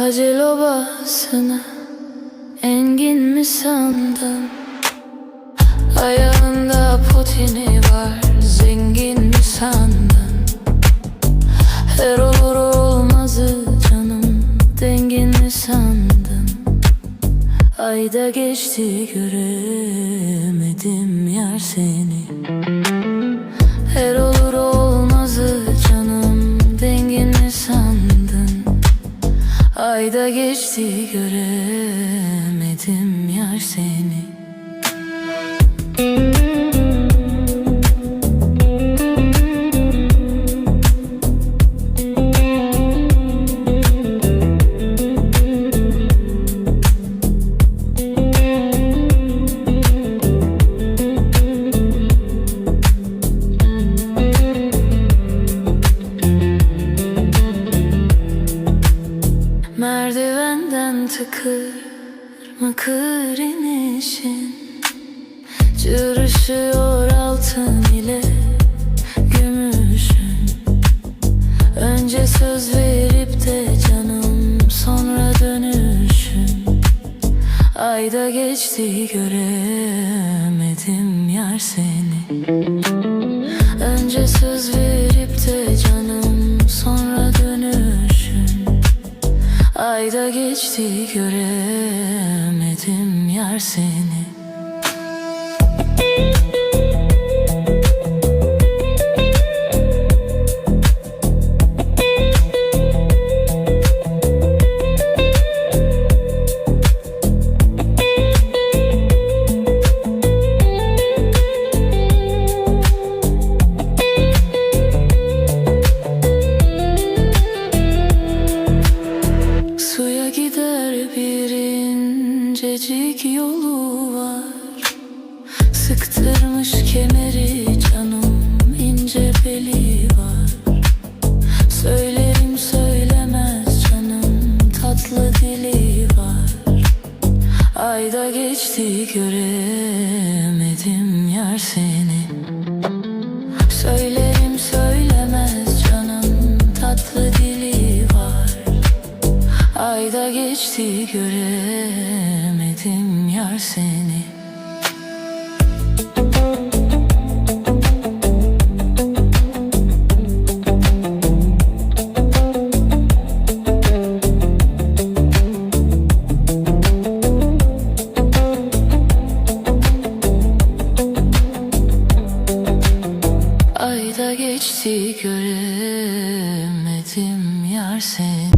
altını Engin mi sandın? Ayağında potini var Zengin mi sandın? Her olur olmazı canım Dengin mi sandın? Ayda geçti göremedim yar seni. Her olur geçti göremedim yar seni Merdivenden tıkır mıkır inişin Cırışıyor altın ile gümüşün. Önce söz verip de canım sonra dönüşün. Ayda geçti göremedim yar seni geçti göremedim yar seni gider bir incecik yolu var. Sıktırmış kemeri canım ince beli var. Söylerim söylemez canım tatlı dili var. Ayda geçti göremedim yar seni. Söylerim Ayda geçti göremedim yar seni. Ayda geçti göremedim yar seni